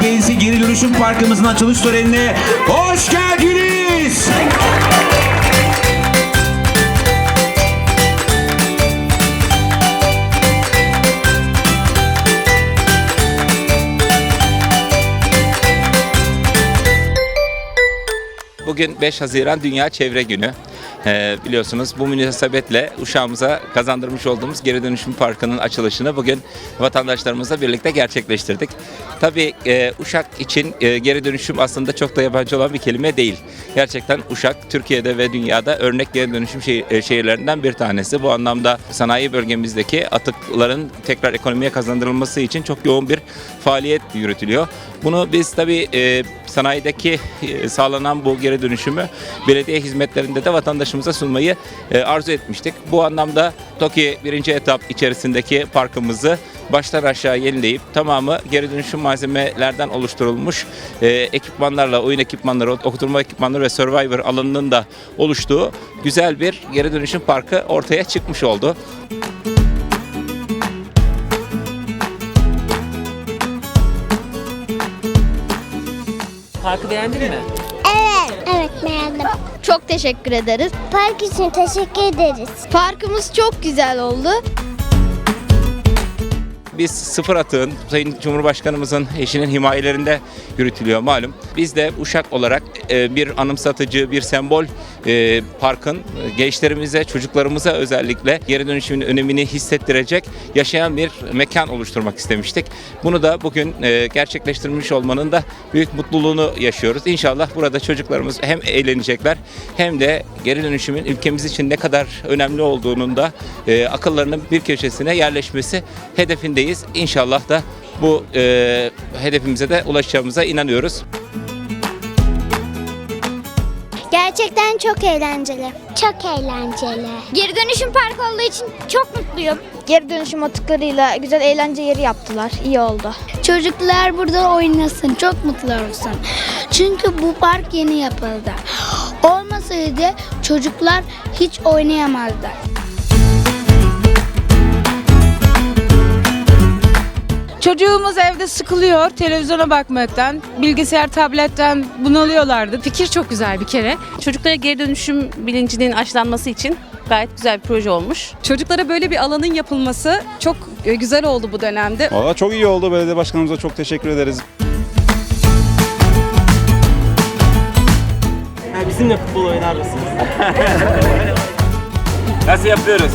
Uşak Gezi Geri Dönüşüm Parkımızın açılış törenine hoş geldiniz. Bugün 5 Haziran Dünya Çevre Günü. Ee, biliyorsunuz bu münasebetle Uşağımıza kazandırmış olduğumuz Geri Dönüşüm Parkı'nın açılışını bugün vatandaşlarımızla birlikte gerçekleştirdik. Tabii e, Uşak için e, geri dönüşüm aslında çok da yabancı olan bir kelime değil. Gerçekten Uşak Türkiye'de ve dünyada örnek geri dönüşüm şehir- e, şehirlerinden bir tanesi. Bu anlamda sanayi bölgemizdeki atıkların tekrar ekonomiye kazandırılması için çok yoğun bir faaliyet yürütülüyor. Bunu biz tabii e, sanayideki e, sağlanan bu geri dönüşümü belediye hizmetlerinde de vatandaşımıza sunmayı e, arzu etmiştik. Bu anlamda TOKİ birinci etap içerisindeki parkımızı baştan aşağı yenileyip tamamı geri dönüşüm malzemelerden oluşturulmuş e, ekipmanlarla, oyun ekipmanları, oturma ekipmanları ve Survivor alanının da oluştuğu güzel bir geri dönüşüm parkı ortaya çıkmış oldu. Parkı beğendin mi? Evet. Evet beğendim. Çok teşekkür ederiz. Park için teşekkür ederiz. Parkımız çok güzel oldu. Biz sıfır atığın Sayın Cumhurbaşkanımızın eşinin himayelerinde yürütülüyor malum. Biz de Uşak olarak e, bir anımsatıcı, bir sembol e, parkın e, gençlerimize, çocuklarımıza özellikle geri dönüşümün önemini hissettirecek yaşayan bir mekan oluşturmak istemiştik. Bunu da bugün gerçekleştirmiş olmanın da büyük mutluluğunu yaşıyoruz. İnşallah burada çocuklarımız hem eğlenecekler hem de geri dönüşümün ülkemiz için ne kadar önemli olduğunun da akıllarının bir köşesine yerleşmesi hedefindeyiz. İnşallah da bu e, hedefimize de ulaşacağımıza inanıyoruz. Gerçekten çok eğlenceli. Çok eğlenceli. Geri dönüşüm parkı olduğu için çok mutluyum. Geri dönüşüm atıklarıyla güzel eğlence yeri yaptılar. İyi oldu. Çocuklar burada oynasın, çok mutlu olsun. Çünkü bu park yeni yapıldı. Olmasaydı çocuklar hiç oynayamazlar. Çocuğumuz evde sıkılıyor televizyona bakmaktan, bilgisayar, tabletten bunalıyorlardı. Fikir çok güzel bir kere. Çocuklara geri dönüşüm bilincinin aşılanması için gayet güzel bir proje olmuş. Çocuklara böyle bir alanın yapılması çok e, güzel oldu bu dönemde. Valla çok iyi oldu. Belediye başkanımıza çok teşekkür ederiz. Bizimle futbol oynar mısınız? Nasıl yapıyoruz?